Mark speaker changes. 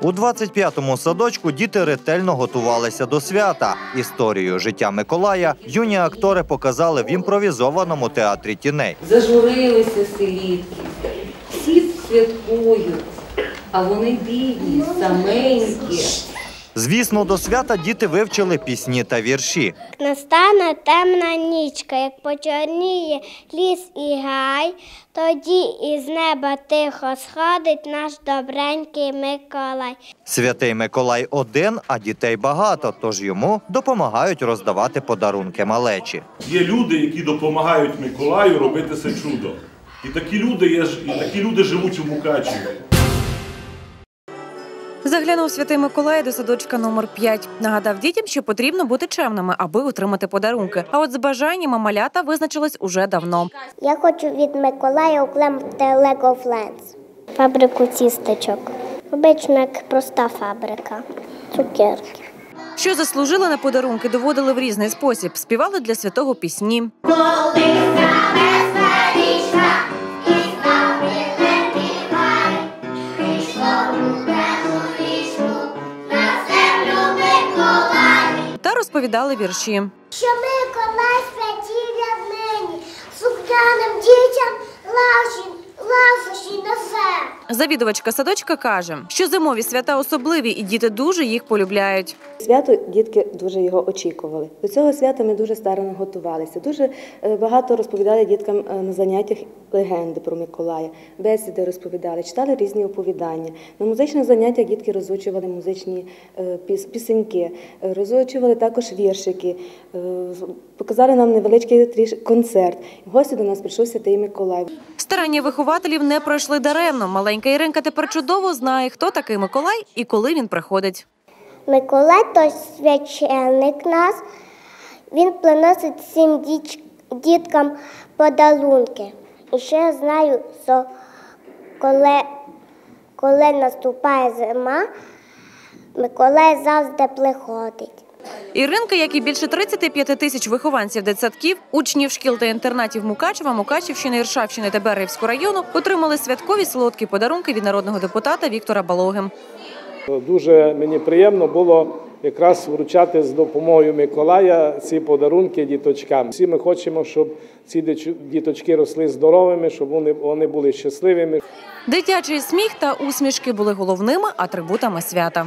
Speaker 1: У 25-му садочку діти ретельно готувалися до свята. Історію життя Миколая юні актори показали в імпровізованому театрі тіней.
Speaker 2: Зажурилися селітки, всі святкують, а вони бідні, саменькі.
Speaker 1: Звісно, до свята діти вивчили пісні та вірші.
Speaker 3: Настане темна нічка, як почорніє ліс і гай, тоді із неба тихо сходить наш добренький Миколай.
Speaker 1: Святий Миколай один, а дітей багато, тож йому допомагають роздавати подарунки малечі.
Speaker 4: Є люди, які допомагають Миколаю робити це чудо. І такі люди є ж- і такі люди живуть у Мукачеві.
Speaker 5: Заглянув святий Миколай до садочка номер 5. Нагадав дітям, що потрібно бути чемними, аби отримати подарунки. А от з бажаннями малята визначились уже давно.
Speaker 3: Я хочу від Миколая оклемати Lego Friends. Фабрику тістечок. Обично як проста фабрика. Цукерки.
Speaker 5: Що заслужили на подарунки, доводили в різний спосіб. Співали для святого пісні. Розповідали вірші.
Speaker 3: Що ми колись святі ряднині, сукняним дітям несе.
Speaker 5: Завідувачка садочка каже, що зимові свята особливі, і діти дуже їх полюбляють.
Speaker 6: Свято дітки дуже його очікували. До цього свята ми дуже старано готувалися. Дуже е, багато розповідали діткам е, на заняттях легенди про Миколая, бесіди розповідали, читали різні оповідання. На музичних заняттях дітки розучували музичні е, пісеньки, розучували також віршики, показали нам невеличкий концерт. Гості до нас прийшов святий Миколай.
Speaker 5: Старання вихователів не пройшли даремно. Маленька Іринка тепер чудово знає, хто такий Миколай і коли він приходить.
Speaker 3: Миколай то священник нас. Він приносить всім діткам подарунки. І ще я знаю, що коли, коли наступає зима, Миколай завжди приходить.
Speaker 5: Іринка, як і більше 35 тисяч вихованців дитсадків, учнів шкіл та інтернатів Мукачева, Мукачівщини, Іршавщини та Берегівського району отримали святкові солодкі подарунки від народного депутата Віктора Балоги.
Speaker 7: Дуже мені приємно було якраз вручати з допомогою Миколая ці подарунки діточкам. Всі ми хочемо, щоб ці діточки росли здоровими, щоб вони, вони були щасливими.
Speaker 5: Дитячий сміх та усмішки були головними атрибутами свята.